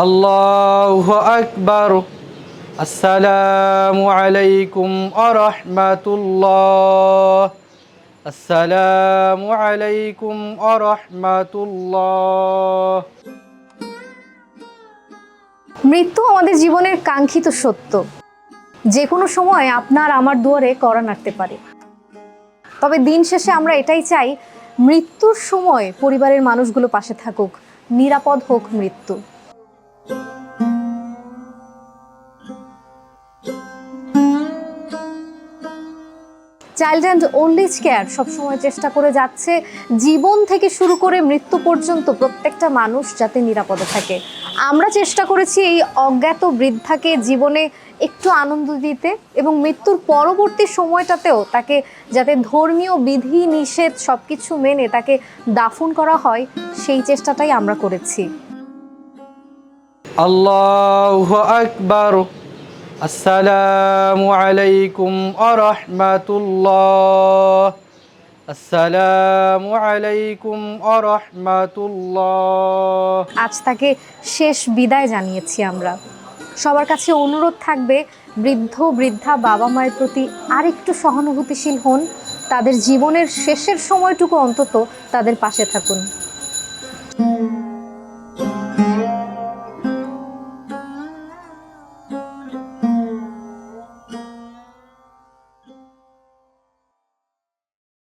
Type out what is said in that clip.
আল্লাহ আকবর। আসসালামুকুম আলাইকুম আসসালামুকুম আরহমতুল্লাহ। মৃত্যু আমাদের জীবনের কাঙ্ক্ষিত সত্য। যে কোনো সময় আপনার আমার দুয়ারে করা নাড়তে পারে। তবে দিন শেষে আমরা এটাই চাই, মৃত্যুর সময় পরিবারের মানুষগুলো পাশে থাকুক, নিরাপদ হোক মৃত্যু। চাইল্ড অ্যান্ড ওল্ডেজ কেয়ার সবসময় চেষ্টা করে যাচ্ছে জীবন থেকে শুরু করে মৃত্যু পর্যন্ত প্রত্যেকটা মানুষ যাতে নিরাপদে থাকে। আমরা চেষ্টা করেছি এই অজ্ঞাত বৃদ্ধাকে জীবনে একটু আনন্দ দিতে এবং মৃত্যুর পরবর্তী সময়টাতেও তাকে যাতে ধর্মীয় বিধি, নিষেধ সব কিছু মেনে তাকে দাফন করা হয়, সেই চেষ্টাটাই আমরা করেছি। আল্লাহ আকবার। আসসালামু আলাইকুম আরহামাতুল্লাহ। আসসালামু আলাইকুম আরহামাতুল্লাহ। আজ তাকে শেষ বিদায় জানিয়েছি আমরা। সবার কাছে অনুরোধ থাকবে, বৃদ্ধ, বৃদ্ধা বাবা মায়ের প্রতি আরেকটু সহানুভূতিশীল হন। তাদের জীবনের শেষের সময়টুকু অন্তত তাদের পাশে থাকুন।